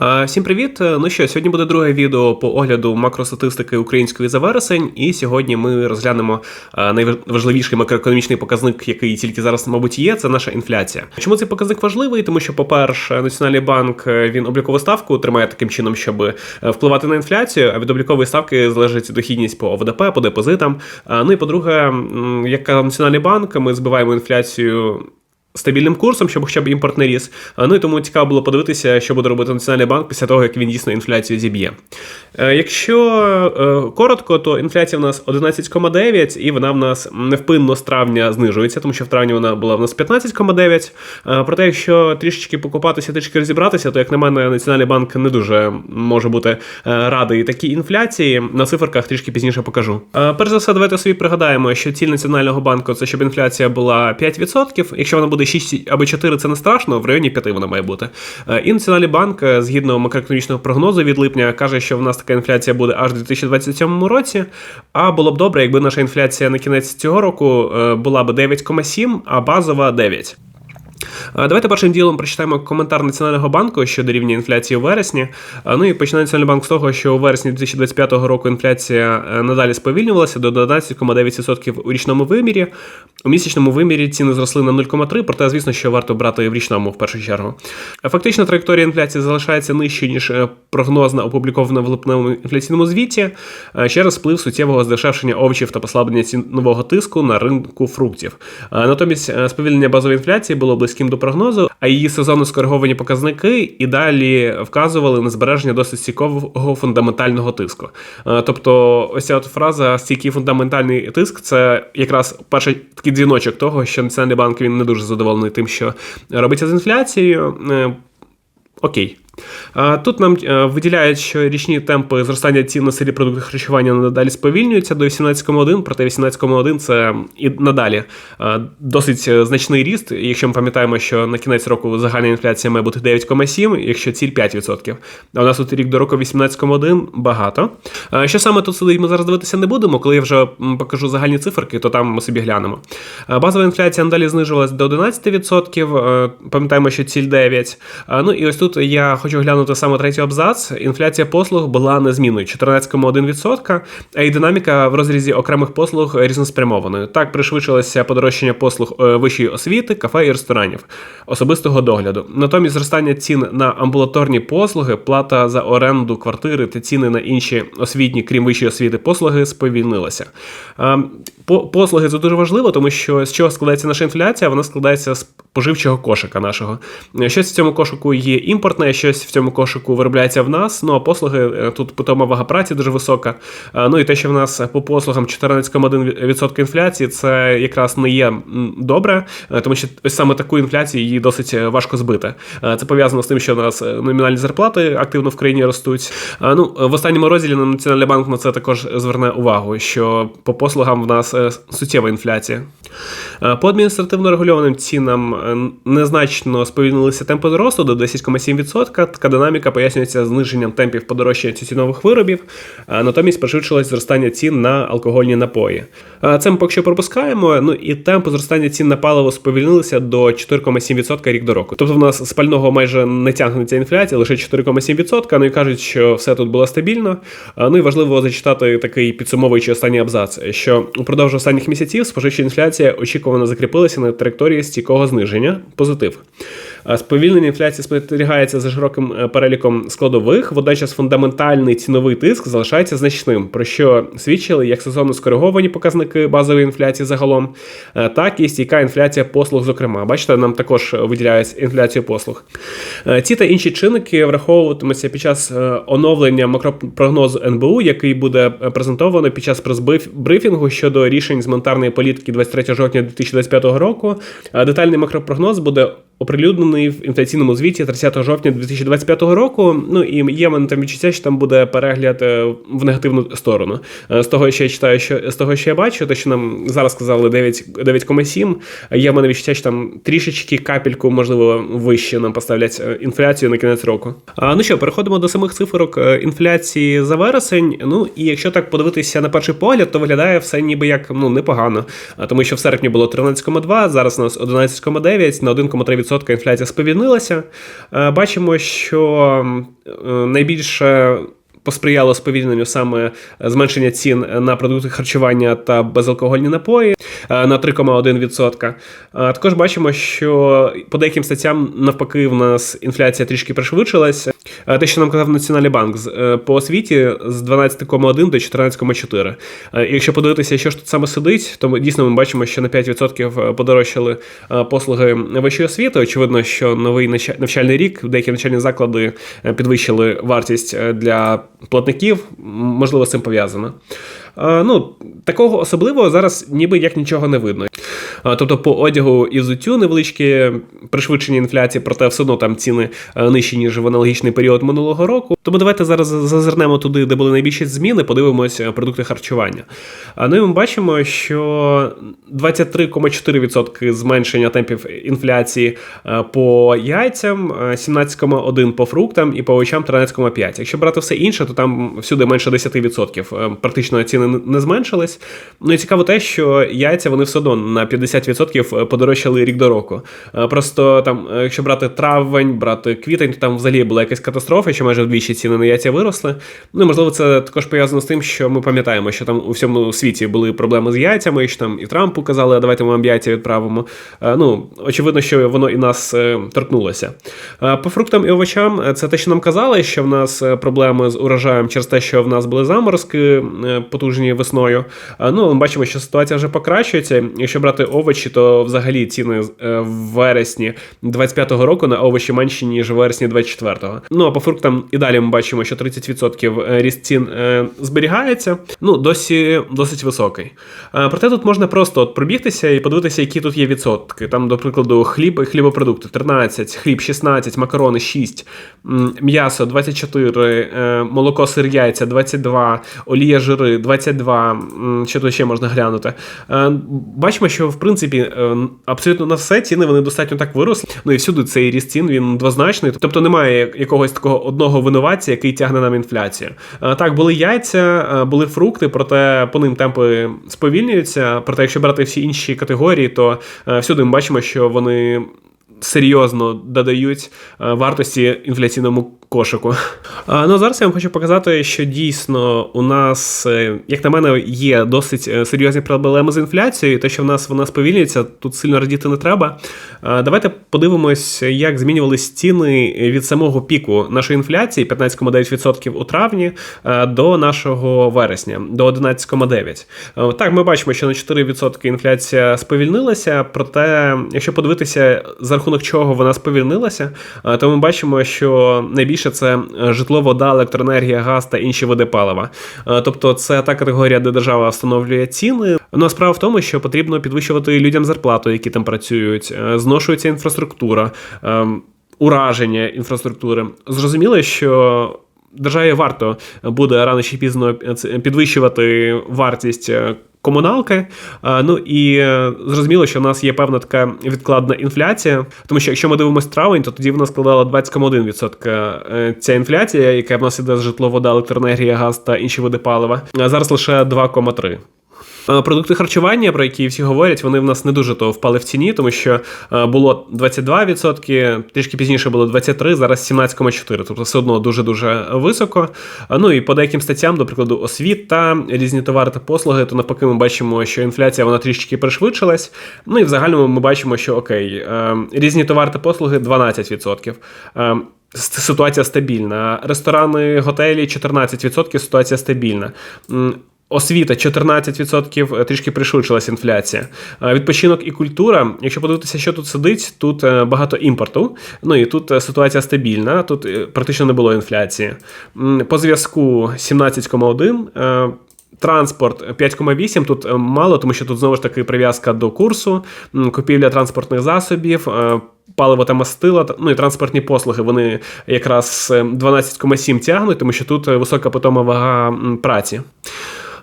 Е, Всім привіт! Ну що, сьогодні буде друге відео по огляду макростатистики української за вересень, і сьогодні ми розглянемо е, найважливіший макроекономічний показник, який тільки зараз, мабуть, є, це наша інфляція. Чому цей показник важливий? Тому що, по-перше, Національний банк е, він облікову ставку тримає таким чином, щоб е, впливати на інфляцію, а від облікової ставки залежить дохідність по ОВДП, по депозитам. Е, Ну і по-друге, як Національний банк, ми збиваємо інфляцію стабільним курсом, щоб хоча б імпорт не ріс. Ну і тому цікаво було подивитися, що буде робити Національний банк після того, як він дійсно інфляцію зіб'є. Е, Якщо е, коротко, то інфляція в нас 11,9, і вона в нас невпинно з травня знижується, тому що в травні вона була в нас 15,9. Е, Проте, якщо трішечки покупатися, трішки розібратися, то як на мене, Національний банк не дуже може бути е, радий такій інфляції. На циферках трішки пізніше покажу. Е, Перш за все, давайте собі пригадаємо, що ціль Національного банку це щоб інфляція була 5%. Якщо вона буде 6 або 4, це не страшно, в районі 5 вона має бути. Е, І Національний банк, е, згідно макроекономічного прогнозу від липня, каже, що в нас така інфляція буде аж у 2027 році. А було б добре, якби наша інфляція на кінець цього року е, була б 9,7, а базова 9. Е, Давайте першим ділом прочитаємо коментар Національного банку щодо рівня інфляції у вересні. Е, Ну і починає Національний банк з того, що у вересні 2025 року інфляція е, надалі сповільнювалася до 11,9% у річному вимірі. У місячному вимірі ціни зросли на 0,3, проте, звісно, що варто брати і в річному в першу чергу. Фактично, траєкторія інфляції залишається нижчою, ніж прогнозна опублікована в липневому інфляційному звіті через вплив суттєвого здешевшення овочів та послаблення цінового тиску на ринку фруктів. Натомість сповільнення базової інфляції було близьким до прогнозу, а її сезонно скориговані показники і далі вказували на збереження досить стійкого фундаментального тиску. Е, Тобто, ось ця от фраза стійкий фундаментальний тиск це якраз перший такий дзвіночок того, що Національний банк він не дуже задоволений тим, що робиться з інфляцією. Е, Окей. Тут нам е, виділяють, що річні темпи зростання цін на сирі продукти харчування надалі сповільнюються до 18,1, проте 18,1 це і надалі е, досить е, значний ріст. Якщо ми пам'ятаємо, що на кінець року загальна інфляція має бути 9,7, якщо ціль 5%. А у нас тут рік до року 18,1 багато. Що саме тут сидить, ми зараз дивитися не будемо. Коли я вже покажу загальні циферки, то там ми собі глянемо. Базова інфляція надалі знижувалась до 11%. е, Пам'ятаємо, що ціль 9%. Ну і ось тут я хочу глянути саме третій абзац. Інфляція послуг була незмінною 14,1%, а і динаміка в розрізі окремих послуг різноспрямованою. Так пришвидшилося подорожчання послуг е, вищої освіти, кафе і ресторанів, особистого догляду. Натомість зростання цін на амбулаторні послуги, плата за оренду квартири та ціни на інші освітні, крім вищої освіти, послуги сповільнилися. Е, Послуги це дуже важливо, тому що з чого складається наша інфляція? Вона складається з споживчого кошика нашого. Щось в цьому кошику є імпортне, щось в цьому кошику виробляється в нас. Ну а послуги е, тут питома вага праці дуже висока. Е, Ну і те, що в нас по послугам 14,1% інфляції, це якраз не є добре, е, тому що ось саме таку інфляцію її досить важко збити. Це пов'язано з тим, що у нас номінальні зарплати активно в країні ростуть. Ну в останньому розділі на Національний банк на це також зверне увагу, що по послугам в нас суттєва інфляція. По адміністративно регульованим цінам незначно сповільнилися темпи зросту до 10,7%. Така динаміка пояснюється зниженням темпів подорожчання тютюнових виробів, натомість пришвидшилось зростання цін на алкогольні напої. Це ми поки що пропускаємо. Ну і темпи зростання цін на паливо сповільнилися до 4,7% рік до року. Тобто в нас з пального майже не тягнеться інфляція, лише 4,7%. Ну і кажуть, що все тут було стабільно. Ну і важливо зачитати такий підсумовуючий останній абзац, що упродовж останніх місяців споживча інфляція очікувано закріпилася на траєкторії стійкого зниження. Позитив. А Сповільнення інфляції спостерігається за широким е, переліком складових, водночас фундаментальний ціновий тиск залишається значним, про що свідчили як сезонно скориговані показники базової інфляції загалом, е, так і стійка інфляція послуг. Зокрема, бачите, нам також виділяють інфляцію послуг. Е, Ці та інші чинники враховуватимуться під час е, оновлення макропрогнозу НБУ, який буде е, презентовано під час прес-брифінгу щодо рішень з монетарної політики 23 жовтня 2025 року. Е, Детальний макропрогноз буде оприлюднений в інфляційному звіті 30 жовтня 2025 року. Ну і є мене там відчуття, що там буде перегляд е, в негативну сторону. Е, З того, що я читаю, що з того, що я бачу, те, що нам зараз сказали 9,7, є в мене відчуття, що там трішечки капельку, можливо, вище нам поставлять е, інфляцію на кінець року. А, ну що, переходимо до самих цифрок інфляції за вересень. Ну і якщо так подивитися на перший погляд, то виглядає все ніби як ну непогано. Тому що в серпні було 13,2, зараз у нас 11,9 на 1,3% 0,5% інфляція сповільнилася. Бачимо, що найбільше посприяло сповільненню саме зменшення цін на продукти харчування та безалкогольні напої е, на 3,1%. Е, також бачимо, що по деяким статтям навпаки в нас інфляція трішки пришвидшилась. Е, те, що нам казав Національний банк по освіті з 12,1 до 14,4. Якщо подивитися, що ж тут саме сидить, то ми дійсно ми бачимо, що на 5% подорожчали послуги вищої освіти. Очевидно, що новий навчальний рік деякі навчальні заклади підвищили вартість для платників, можливо, з цим пов'язано. Ну, Такого особливого зараз ніби як нічого не видно. Тобто по одягу і взуттю невеличкі пришвидшення інфляції, проте все одно там ціни нижчі, ніж в аналогічний період минулого року. Тому давайте зараз зазирнемо туди, де були найбільші зміни, подивимося продукти харчування. Ну і ми бачимо, що 23,4% зменшення темпів інфляції по яйцям, 17,1% по фруктам і по овочам 13,5%. Якщо брати все інше, то там всюди менше 10%. Практично ціни не зменшились. Ну і цікаво те, що яйця вони все одно на 50% подорожчали рік до року. Просто там, якщо брати травень, брати квітень, то там взагалі була якась катастрофа, що майже вдвічі ціни на яйця виросли. Ну, можливо, це також пов'язано з тим, що ми пам'ятаємо, що там у всьому світі були проблеми з яйцями, що там і Трампу казали, давайте ми вам яйця відправимо. Ну, очевидно, що воно і нас е, торкнулося. По фруктам і овочам, е, це те, що нам казали, що в нас е, проблеми з урожаєм через те, що в нас були заморозки потужні весною. Ну, ми бачимо, що ситуація вже покращується. Якщо брати овочі, то взагалі ціни в вересні 25-го року на овочі менші, ніж в вересні 24-го. Ну а по фруктам і далі ми бачимо, що 30% е, ріст цін е, зберігається. Ну, досі досить високий. Е, проте тут можна просто от пробігтися і подивитися, які тут є відсотки. Там, до прикладу, хліб і хлібопродукти 13, хліб 16, макарони 6, м'ясо 24, молоко сир яйця 22, олія жири 22. Що тут ще можна глянути? Бачимо, що в принципі абсолютно на все ціни вони достатньо так виросли. Ну і всюди цей ріст цін він двозначний. Тобто немає якогось такого одного винуватця, який тягне нам інфляцію. Е, так, були яйця, е, були фрукти, проте по ним темпи сповільнюються. Проте, якщо брати всі інші категорії, то е, всюди ми бачимо, що вони серйозно додають вартості інфляційному кошику. Ну зараз я вам хочу показати, що дійсно у нас, е, як на мене, є досить е, серйозні проблеми з інфляцією, те, що в нас вона сповільнюється, тут сильно радіти не треба. Давайте подивимось, як змінювались ціни від самого піку нашої інфляції 15,9% у травні е, до нашого вересня, до 11,9%. Так, ми бачимо, що на 4% інфляція сповільнилася, проте, якщо подивитися, за рахунок чого вона сповільнилася, то ми бачимо, що найбільше найбільше це е, житло, вода, електроенергія, газ та інші види палива. Е, тобто це та категорія, де держава встановлює ціни. Ну, справа в тому, що потрібно підвищувати людям зарплату, які там працюють, е, зношується інфраструктура, ураження інфраструктури. Зрозуміло, що. Державі варто буде рано чи пізно підвищувати вартість комуналки. Ну і е, зрозуміло, що в нас є певна така відкладна інфляція, тому що якщо ми дивимося травень, то тоді вона складала 20,1% е, ця інфляція, яка в нас іде з житло, вода, електроенергія, газ та інші види палива. Зараз лише 2,3%. Е, продукти харчування, про які всі говорять, вони в нас не дуже то впали в ціні, тому що е, було 22%, трішки пізніше було 23%, зараз 17,4%. Тобто все одно дуже-дуже високо. Е, ну і по деяким статтям, до прикладу, освіта, різні товари та послуги, то навпаки, ми бачимо, що інфляція вона трішки пришвидшилась. Ну і в загальному ми бачимо, що окей, різні товари та послуги 12%. Ситуація стабільна. Ресторани, готелі 14%, ситуація стабільна. Освіта 14%, е, трішки пришвидшилась інфляція. Е, відпочинок і культура. Якщо подивитися, що тут сидить, тут е, багато імпорту. Ну і тут ситуація стабільна, тут практично не було інфляції. По зв'язку 17,1%. Транспорт 5,8 тут мало, тому що тут знову ж таки прив'язка до курсу, купівля транспортних засобів, паливо та мастила, ну і транспортні послуги. Вони якраз 12,7 тягнуть, тому що тут висока питома вага праці.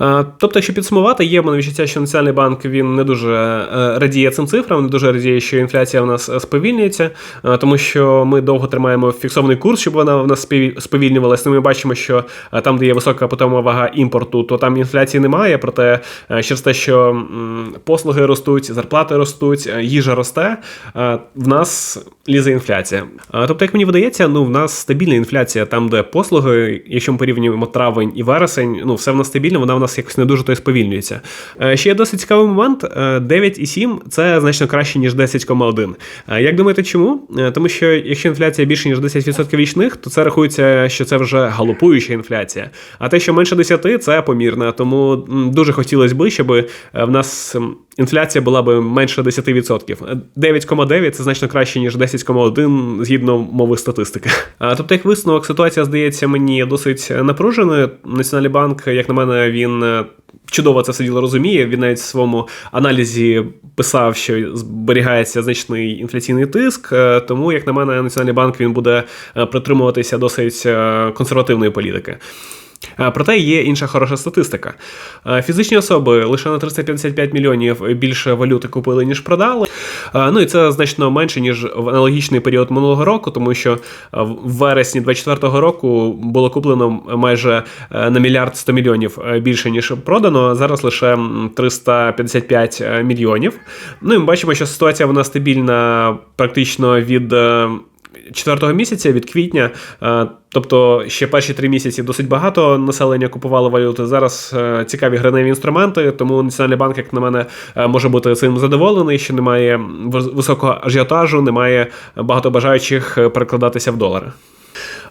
Е, тобто, якщо підсумувати, є в мене відчуття, що Національний банк він не дуже е, радіє цим цифрам, не дуже радіє, що інфляція в нас сповільнюється, тому що ми довго тримаємо фіксований курс, щоб вона в нас сповільнювалася. Ми бачимо, що там, де є висока питома вага імпорту, то там інфляції немає. Проте через те, що послуги ростуть, зарплати ростуть, їжа росте, в нас лізе інфляція. Тобто, як мені видається, ну в нас стабільна інфляція там, де послуги, якщо ми порівнюємо травень і вересень, ну все в нас стабільно, вона в нас якось не дуже то й сповільнюється. Е, ще є досить цікавий момент: 9,7 – це значно краще, ніж 10,1. Е, як думаєте, чому? Е, тому що якщо інфляція більше ніж 10% річних, то це рахується, що це вже галопуюча інфляція. А те, що менше 10, це помірна. Тому дуже хотілося б, щоб в нас інфляція була б менше 10%. 9,9 це значно краще, ніж 10,1 згідно мови статистики. Тобто, як висновок, ситуація здається мені досить напруженою. Національний банк, як на мене, він. Е, чудово це все діло розуміє. Він навіть в своєму аналізі писав, що зберігається значний інфляційний тиск. Е, тому, як на мене, Національний банк він буде е, притримуватися досить консервативної політики. Проте є інша хороша статистика. Фізичні особи лише на 355 мільйонів більше валюти купили, ніж продали. Ну і це значно менше, ніж в аналогічний період минулого року, тому що в вересні 2024 року було куплено майже е, на мільярд 100 мільйонів е, більше, ніж продано. Зараз лише 355 е, мільйонів. Ну і ми бачимо, що ситуація вона стабільна практично від четвертого місяця від квітня, е, тобто ще перші три місяці досить багато населення купувало валюти. Зараз е, цікаві граневі інструменти, тому Національний банк, як на мене, е, може бути цим задоволений, що немає високого ажіотажу, немає багато бажаючих перекладатися в долари.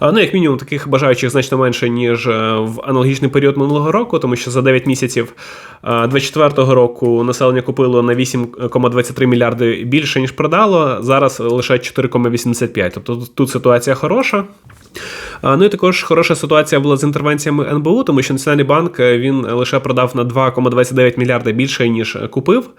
Ну, як мінімум, таких бажаючих значно менше, ніж е, в аналогічний період минулого року, тому що за 9 місяців 2024 е, року населення купило на 8,23 мільярди більше, ніж продало. Зараз лише 4,85. Тобто тут ситуація хороша. Ну і також хороша ситуація була з інтервенціями НБУ, тому що Національний банк е, він лише продав на 2,29 мільярда більше, ніж купив.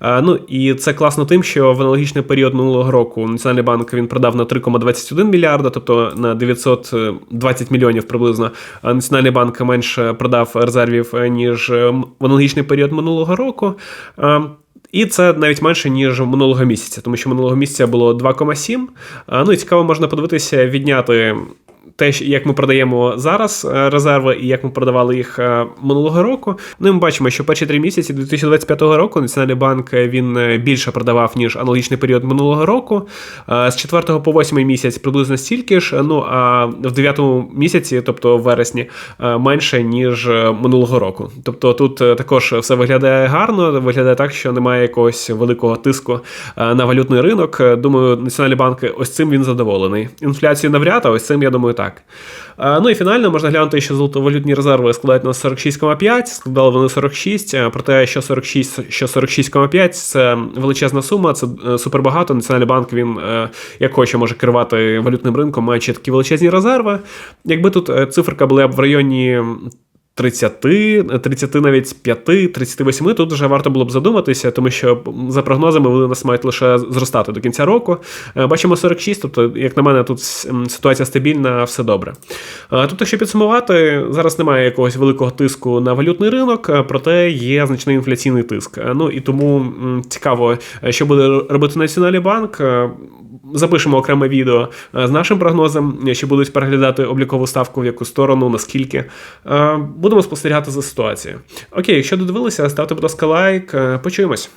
Ну і це класно тим, що в аналогічний період минулого року Національний банк він продав на 3,21 мільярда, тобто на 920 мільйонів приблизно. Національний банк менше продав резервів, е, ніж е, в аналогічний період минулого року. І це навіть менше, ніж минулого місяця, тому що минулого місяця було 2,7. Ну і цікаво можна подивитися, відняти те, як ми продаємо зараз е, резерви і як ми продавали їх е, минулого року. Ну і ми бачимо, що перші три місяці 2025 року Національний банк е, він більше продавав, ніж аналогічний період минулого року. З 4 по 8 місяць приблизно стільки ж. Ну а в 9 місяці, тобто в вересні, менше ніж минулого року. Тобто тут також все виглядає гарно, виглядає так, що немає якогось великого тиску на валютний ринок. Думаю, Національний банк ось цим він задоволений. Інфляцію навряд, а ось цим я думаю так. Ну і фінально можна глянути, що золотовалютні резерви складають на 46,5, складали вони 46, проте що 46, що 46,5 це величезна сума, це е, супербагато. Національний банк він е, як хоче може керувати валютним ринком, маючи такі величезні резерви. Якби тут е, циферка була б в районі 30, 30 навіть 5, 38, тут вже варто було б задуматися, тому що за прогнозами вони нас мають лише зростати до кінця року. Е, бачимо 46, тобто, як на мене, тут ситуація стабільна, все добре. Е, тут, якщо підсумувати, зараз немає якогось великого тиску на валютний ринок, е, проте є значний інфляційний тиск. Ну і тому цікаво, що буде робити Національний банк запишемо окреме відео е, з нашим прогнозом, що будуть переглядати облікову ставку в яку сторону, наскільки. Е, будемо спостерігати за ситуацією. Окей, якщо додивилися, ставте, будь ласка, лайк. Е, почуємось.